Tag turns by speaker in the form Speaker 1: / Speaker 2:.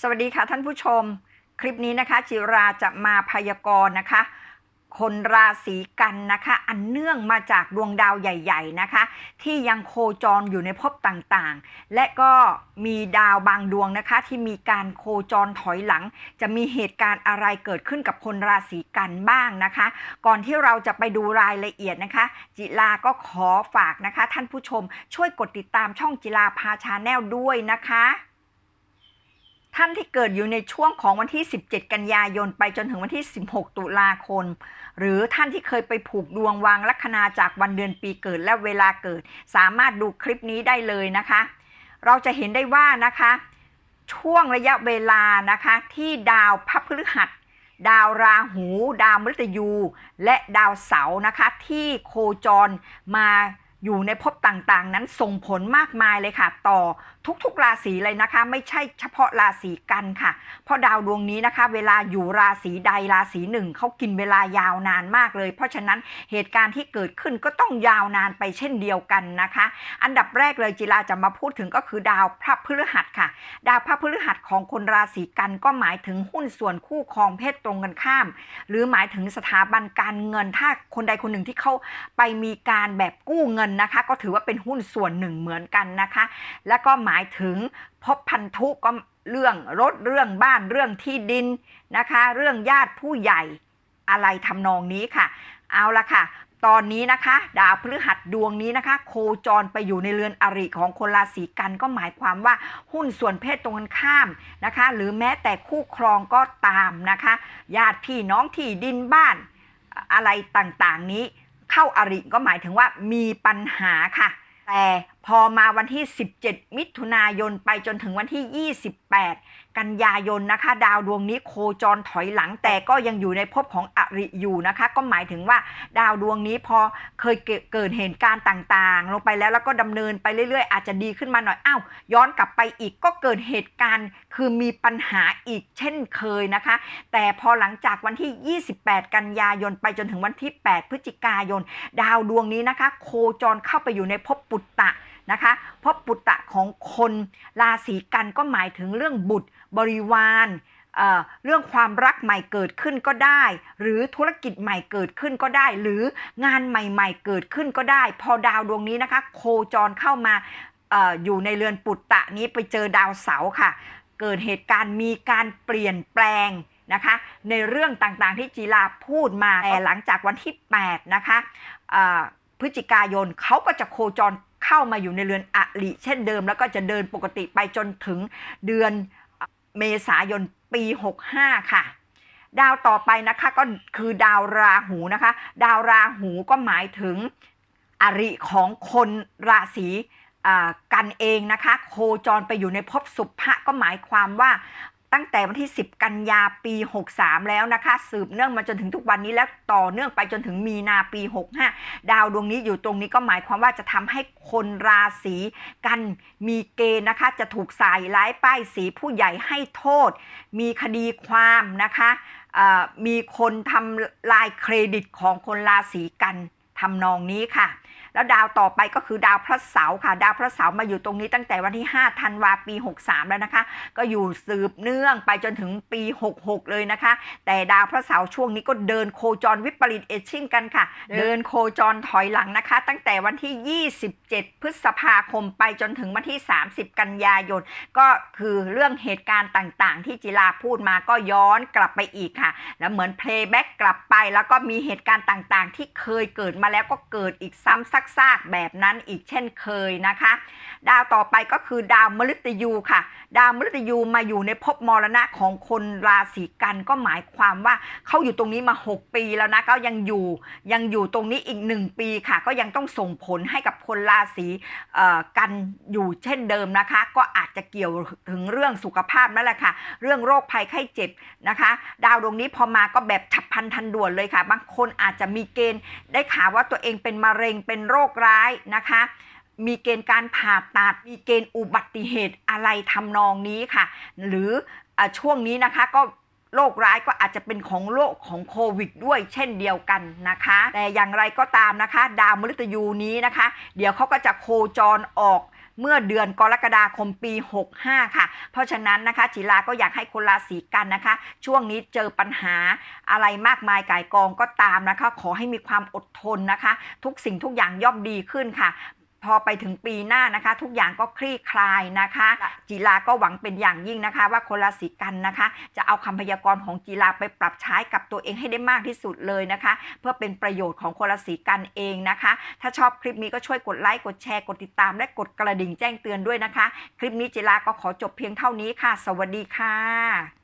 Speaker 1: สวัสดีค่ะท่านผู้ชม คลิปนี้นะคะ จิราจะมาพยากรณ์นะคะ คนราศีกันนะคะ อันเนื่องมาจากดวงดาวใหญ่ ๆนะคะ ที่ยังโคจรอยู่ในภพต่างๆ และก็มีดาวบางดวงนะคะ ที่มีการโคจรถอยหลัง จะมีเหตุการณ์อะไรเกิดขึ้นกับคนราศีกันบ้างนะคะ ก่อนที่เราจะไปดูรายละเอียดนะคะ จิลาก็ขอฝากนะคะ ท่านผู้ชมช่วยกดติดตามช่องจิลาพาชาแนลด้วยนะคะ ท่านที่เกิดอยู่ในช่วงของวันที่ 17 กันยายน ไปจนถึงวันที่ 16 ตุลาคม หรือท่านที่เคยไปผูกดวงวางลัคนาจากวันเดือนปีเกิดและเวลาเกิด สามารถดูคลิปนี้ได้เลยนะคะ เราจะเห็นได้ว่านะคะ ช่วงระยะเวลานะคะที่ดาวพระพฤหัส ดาวราหู ดาวมฤตยู และดาวเสาร์นะคะที่โคจรมา อยู่ในภพต่างๆ นั้นส่งผลมากมายเลยค่ะ ต่อทุกๆราศีเลยนะคะ ไม่ใช่เฉพาะราศีกันค่ะ เพราะดาวดวงนี้นะคะ เวลาอยู่ราศีใดราศีหนึ่งเขากินเวลายาวนานมากเลย เพราะฉะนั้นเหตุการณ์ที่เกิดขึ้นก็ต้องยาวนานไปเช่นเดียวกันนะคะ อันดับแรกเลยจิราจะมาพูดถึงก็คือดาวพระพฤหัสค่ะ ดาวพระพฤหัสของคนราศีกันก็หมายถึงหุ้นส่วนคู่ครองเพศตรงกันข้าม หรือหมายถึงสถาบันการเงินถ้าคนใดคนหนึ่งที่เขาไปมีการแบบกู้เงินนะคะ ก็ถือว่าเป็นหุ้นส่วนหนึ่งเหมือนกันนะคะ แล้วก็หมายถึงพบพันธุก็เรื่องรถเรื่องบ้านเรื่องที่ดินนะคะ เรื่องญาติผู้ใหญ่อะไรทำนองนี้ค่ะ เอาละค่ะ ตอนนี้นะคะ ดาวพฤหัสดวงนี้นะคะ โคจรไปอยู่ในเรือนอริของคนราศีกันก็หมายความว่าหุ้นส่วนเพศตรงกันข้ามนะคะ หรือแม้แต่คู่ครองก็ตามนะคะ ญาติพี่น้องที่ดินบ้านอะไรต่างๆนี้ เข้าอริก็หมายถึงว่ามีปัญหาค่ะ แต่ พอมาวันที่ 17 มิถุนายนไปจนถึงวันที่ 28 กันยายนนะคะ ดาวดวงนี้โคจรถอยหลังแต่ก็ยังอยู่ในภพของอริอยู่นะคะ ก็หมายถึงว่าดาวดวงนี้พอเคยเกิดเหตุการณ์ต่างๆ ลงไปแล้วแล้วก็ดำเนินไปเรื่อยๆ อาจจะดีขึ้นมาหน่อยอ้าวย้อนกลับไปอีกก็เกิดเหตุการณ์ คือมีปัญหาอีกเช่นเคยนะคะ แต่พอหลังจากวันที่ 28 กันยายนไปจนถึงวันที่ 8 พฤศจิกายน ดาวดวงนี้นะคะ โคจรเข้าไปอยู่ในภพปุตตะ นะคะภพปุตตะของคนราศีกันก็หมายถึงเรื่องบุตรบริวารเเรื่องความรักใหม่เกิดขึ้นก็ได้ หรือธุรกิจใหม่เกิดขึ้นก็ได้ หรืองานใหม่ ๆ เกิดขึ้นก็ได้ พอดาวดวงนี้นะคะ โคจรเข้ามาอออยู่ในเรือนปุตตะนี้ไปเจอดาวเสาร์ค่ะ เกิดเหตุการณ์มีการเปลี่ยนแปลงนะคะ ในเรื่องต่างๆที่จีราพูดมาแต่หลังจากวันที่ 8 นะคะพฤศจิกายนเขาก็จะโคจร เข้ามาอยู่ในเรือนอริเช่นเดิม แล้วก็จะเดินปกติไปจนถึงเดือนเมษายนปี 65 ค่ะ ดาวต่อไปนะคะก็คือดาวราหูนะคะ ดาวราหูก็หมายถึงอริของคนราศีกันเองนะคะ โคจรไปอยู่ในภพสุภะก็หมายความว่า ตั้งแต่วันที่ 10 กันยาปี 63 แล้วนะคะ สืบเนื่องมาจนถึงทุกวันนี้แล้วต่อเนื่องไปจนถึงมีนาปี 65 ดาวดวงนี้อยู่ตรงนี้ก็หมายความว่าจะทำให้คนราศีกันมีเกณฑ์นะคะ จะถูกใส่ร้ายป้ายสีผู้ใหญ่ให้โทษ มีคดีความนะคะมีคนทำลายเครดิตของคนราศีกัน ทำนองนี้ค่ะ แล้วดาวต่อไปก็คือดาวพระเสาร์ค่ะ ดาวพระเสาร์มาอยู่ตรงนี้ตั้งแต่วันที่5ธันวาปี 63 แล้วนะคะ ก็อยู่สืบเนื่องไปจนถึงปี 66 เลยนะคะ แต่ดาวพระเสาร์ช่วงนี้ก็เดินโคจรวิปริตเอชชิ่งกันค่ะ เดินโคจรถอยหลังนะคะ ตั้งแต่วันที่ 27 พฤษภาคมไปจนถึงวันที่ 30 กันยายน ก็คือเรื่องเหตุการณ์ต่างๆ ที่จิราพูดมาก็ย้อนกลับไปอีกค่ะ แล้วเหมือนเพลย์แบ็กกลับไปแล้วก็มีเหตุการณ์ต่างๆ ที่เคยเกิดมาาแล้วก็เกิดอีกซ้ำซากๆแบบนั้นอีกเช่นเคยนะคะ ดาวต่อไปก็คือดาวมฤตยูค่ะ ดาวมฤตยูมาอยู่ในภพมรณะของคนราศีกันก็หมายความว่าเขาอยู่ตรงนี้มา 6 ปีแล้วนะก็ยังอยู่ยังอยู่ตรงนี้อีก 1 ปีค่ะ ก็ยังต้องส่งผลให้กับคนราศีกันอยู่เช่นเดิมนะคะ ก็อาจจะเกี่ยวถึงเรื่องสุขภาพนั่นแหละค่ะ เรื่องโรคภัยไข้เจ็บนะคะ ดาวดวงนี้พอมาก็แบบฉับพลันทันด่วนเลยค่ะ บางคนอาจจะมีเกณฑ์ได้ข่าวว่าตัวเองเป็นมะเร็งเป็นโรคร้ายนะคะ มีเกณฑ์การผ่าตัด มีเกณฑ์อุบัติเหตุอะไรทำนองนี้ค่ะ หรืออช่วงนี้นะคะก็โรคร้ายก็อาจจะเป็นของโรคของโควิดด้วยเช่นเดียวกันนะคะ แต่อย่างไรก็ตามนะคะ ดาวมฤตยูนี้นะคะ เดี๋ยวเขาก็จะโคจรออก เมื่อเดือนกรกฎาคมปี 65 ค่ะ เพราะฉะนั้นนะคะจิราก็อยากให้คนราศีกันนะคะ ช่วงนี้เจอปัญหาอะไรมากมายก่ายกองก็ตามนะคะ ขอให้มีความอดทนนะคะ ทุกสิ่งทุกอย่างย่อมดีขึ้นค่ะ พอไปถึงปีหน้านะคะ ทุกอย่างก็คลี่คลายนะคะ จีราก็หวังเป็นอย่างยิ่งนะคะ ว่าคนราศีกันนะคะ จะเอาคำพยากรณ์ของจีราไปปรับใช้กับตัวเองให้ได้มากที่สุดเลยนะคะ เพื่อเป็นประโยชน์ของคนราศีกันเองนะคะ ถ้าชอบคลิปนี้ก็ช่วยกดไลค์กดแชร์กดติดตาม และกดกระดิ่งแจ้งเตือนด้วยนะคะ คลิปนี้จีราก็ขอจบเพียงเท่านี้ค่ะ สวัสดีค่ะ